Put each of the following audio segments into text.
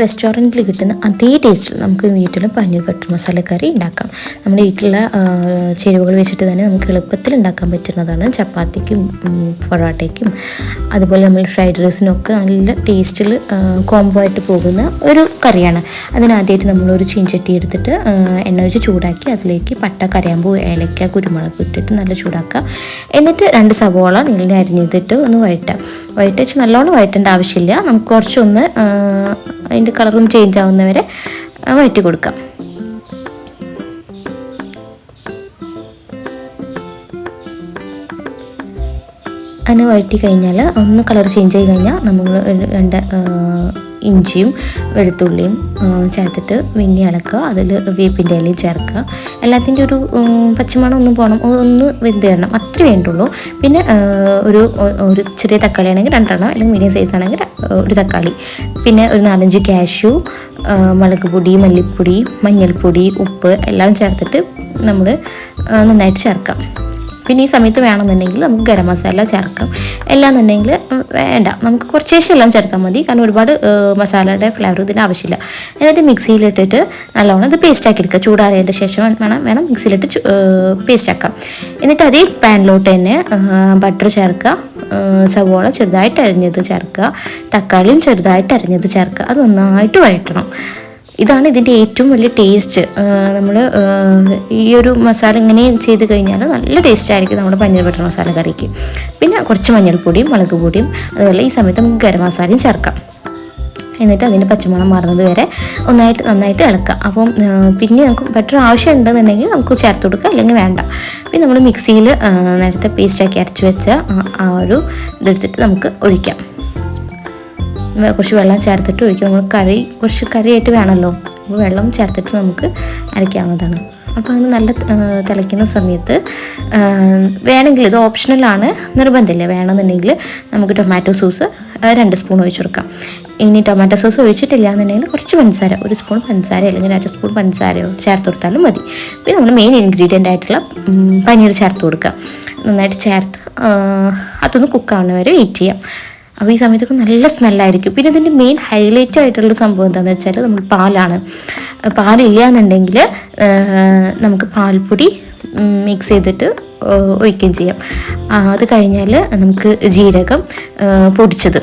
റെസ്റ്റോറന്റിൽ കിട്ടുന്ന അതേ ടേസ്റ്റിൽ നമുക്ക് വീട്ടിലും പനീർ ബട്ടർ മസാല കറി ഉണ്ടാക്കാം. നമ്മുടെ വീട്ടിലുള്ള ചേരുവകൾ വെച്ചിട്ട് തന്നെ നമുക്ക് എളുപ്പത്തിൽ ഉണ്ടാക്കാൻ പറ്റുന്നതാണ്. ചപ്പാത്തിക്കും പൊറോട്ടയ്ക്കും അതുപോലെ നമ്മൾ ഫ്രൈഡ് റൈസിനൊക്കെ നല്ല ടേസ്റ്റിൽ കോംബോ ആയിട്ട് പോകുന്ന ഒരു കറിയാണ്. അതിനാദ്യമായിട്ട് നമ്മളൊരു ചീൻചട്ടി എടുത്തിട്ട് എണ്ണ ഒഴിച്ച് ചൂടാക്കി അതിലേക്ക് പട്ട കരയാമ്പൂ ഏലക്ക കുരുമുളക് ഇട്ടിട്ട് നല്ല ചൂടാക്കുക എന്നിട്ട് രണ്ട് സവോള നീളിനെ അരിഞ്ഞിട്ട് ഒന്ന് വഴറ്റാം. വഴറ്റി വെച്ച് നല്ലോണം വഴറ്റേണ്ട ആവശ്യമില്ല. നമുക്ക് കുറച്ചൊന്ന് ആ, അതിന്റെ കളറും ചേഞ്ച് ആവുന്നവരെ വഴറ്റി കൊടുക്കാം. അതിനെ വഴറ്റി കഴിഞ്ഞാൽ ഒന്ന് കളർ ചേഞ്ച് ആയി കഴിഞ്ഞാൽ നമ്മൾ രണ്ട് ഇഞ്ചിയും വെളുത്തുള്ളിയും ചേർത്തിട്ട് വെണ്ണി ഇളക്കുക അതിൽ വേപ്പിന്റെ ഇലയും ചേർക്കുക. എല്ലാത്തിന്റെ ഒരു പച്ചമണം ഒന്നും പോകണം ഒന്ന് വെന്ത് തരണം അത്രേ വേണ്ടുള്ളൂ. പിന്നെ ഒരു ഒരു ചെറിയ തക്കാളി ആണെങ്കിൽ രണ്ടെണ്ണം. അല്ലെങ്കിൽ മീഡിയം സൈസ് ആണെങ്കിൽ ഒരു തക്കാളി. പിന്നെ ഒരു നാലഞ്ച് കാഷ്യൂ മുളക് പൊടി മല്ലിപ്പൊടി മഞ്ഞൾപ്പൊടി ഉപ്പ് എല്ലാം ചേർത്തിട്ട് നമ്മൾ നന്നായിട്ട് ചേർക്കാം. പിന്നെ ഈ സമയത്ത് വേണമെന്നുണ്ടെങ്കിൽ നമുക്ക് ഗരം മസാല ചേർക്കാം. എല്ലാന്നുണ്ടെങ്കിൽ വേണ്ട. നമുക്ക് കുറച്ചേശ്ശെ എല്ലാം ചേർത്താൽ മതി. കാരണം ഒരുപാട് മസാലയുടെ ഫ്ലേവർ ഇതിന് ആവശ്യമില്ല. എന്നിട്ട് മിക്സിയിലിട്ടിട്ട് നല്ലോണം ഇത് പേസ്റ്റാക്കി എടുക്കുക. ചൂടാറിയതിന്റെ ശേഷം വേണം വേണം മിക്സിയിലിട്ട് പേസ്റ്റാക്കാം എന്നിട്ട് അതേ പാനിലോട്ട് തന്നെ ബട്ടർ ചേർക്കുക. സവോള ചെറുതായിട്ട് അരിഞ്ഞത് ചേർക്കുക. തക്കാളിയും ചെറുതായിട്ട് അരിഞ്ഞത് ചേർക്കുക. അത് നന്നായിട്ട് വഴറ്റണം. ഇതാണ് ഇതിന്റെ ഏറ്റവും വലിയ ടേസ്റ്റ്. നമ്മൾ ഈ ഒരു മസാല ഇങ്ങനെ ചെയ്ത് കഴിഞ്ഞാൽ നല്ല ടേസ്റ്റ് ആയിരിക്കും നമ്മുടെ പനീർ ബട്ടർ മസാല കറിക്ക്. പിന്നെ കുറച്ച് മഞ്ഞൾപ്പൊടിയും മുളക് പൊടിയും അതുപോലെ ഈ സമയത്ത് നമുക്ക് ഗരം മസാലയും ചേർക്കാം. എന്നിട്ട് അതിന്റെ പച്ചമണം മാറുന്നത് വരെ ഒന്നായിട്ട് നന്നായിട്ട് ഇളക്കുക. അപ്പം പിന്നെ നമുക്ക് ബട്ടർ ആവശ്യം ഉണ്ടെന്നുണ്ടെങ്കിൽ നമുക്ക് ചേർത്ത് കൊടുക്കുക അല്ലെങ്കിൽ വേണ്ട. പിന്നെ നമ്മൾ മിക്സിയിൽ നേരത്തെ പേസ്റ്റാക്കി അരച്ച് വെച്ച ആ- ഒരു ഇതെടുത്തിട്ട് നമുക്ക് ഒഴിക്കാം. കുറച്ച് വെള്ളം ചേർത്തിട്ട് ഒഴിക്കും. നമ്മൾ കറി കുറച്ച് കറിയായിട്ട് വേണമല്ലോ. വെള്ളം ചേർത്തിട്ട് നമുക്ക് അരയ്ക്കാവുന്നതാണ്. അപ്പോൾ അങ്ങനെ നല്ല തിളയ്ക്കുന്ന സമയത്ത് വേണമെങ്കിൽ ഇത് ഓപ്ഷണലാണ് നിർബന്ധമില്ല. വേണമെന്നുണ്ടെങ്കിൽ നമുക്ക് ടൊമാറ്റോ സോസ് രണ്ട് സ്പൂൺ ഒഴിച്ച് കൊടുക്കാം. ഇനി ടൊമാറ്റോ സോസ് ഒഴിച്ചിട്ടില്ല എന്നുണ്ടെങ്കിൽ കുറച്ച് പഞ്ചസാര ഒരു സ്പൂൺ പഞ്ചസാര അല്ലെങ്കിൽ രണ്ട് സ്പൂൺ പഞ്ചസാരയോ ചേർത്ത് കൊടുത്താലും മതി. പിന്നെ നമ്മൾ മെയിൻ ഇൻഗ്രീഡിയന്റ് ആയിട്ടുള്ള പനീർ ചേർത്ത് കൊടുക്കുക. നന്നായിട്ട് ചേർത്ത് അതൊന്ന് കുക്കാവുന്ന വരെ വെയിറ്റ് ചെയ്യാം. അപ്പോൾ ഈ സമയത്തൊക്കെ നല്ല സ്മെല്ലായിരിക്കും. പിന്നെ ഇതിന്റെ മെയിൻ ഹൈലൈറ്റ് ആയിട്ടുള്ള സംഭവം എന്താണെന്ന് വെച്ചാൽ നമ്മൾ പാലാണ്. പാലില്ല എന്നുണ്ടെങ്കിൽ നമുക്ക് പാൽപ്പൊടി മിക്സ് ചെയ്തിട്ട് ഒഴിക്കുകയും ചെയ്യാം. അത് കഴിഞ്ഞാൽ നമുക്ക് ജീരകം പൊടിച്ചത്.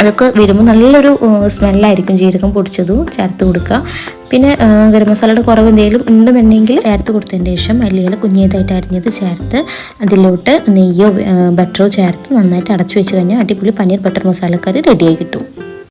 അതൊക്കെ വരുമ്പോൾ നല്ലൊരു സ്മെല്ലായിരിക്കും ജീരകം പൊടിച്ചതും ചേർത്ത് കൊടുക്കുക. പിന്നെ ഗരം മസാലയുടെ കുറവ് എന്തെങ്കിലും ഉണ്ടെന്നുണ്ടെങ്കിൽ ചേർത്ത് കൊടുത്തതിന് ശേഷം മല്ലിയില കുഞ്ഞേതായിട്ട് അരിഞ്ഞത് ചേർത്ത് അതിലോട്ട് നെയ്യോ ബട്ടറോ ചേർത്ത് നന്നായിട്ട് അടച്ചു വെച്ച് കഴിഞ്ഞാൽ അടിപൊളി പനീർ ബട്ടർ മസാലക്കറി റെഡിയായി കിട്ടും.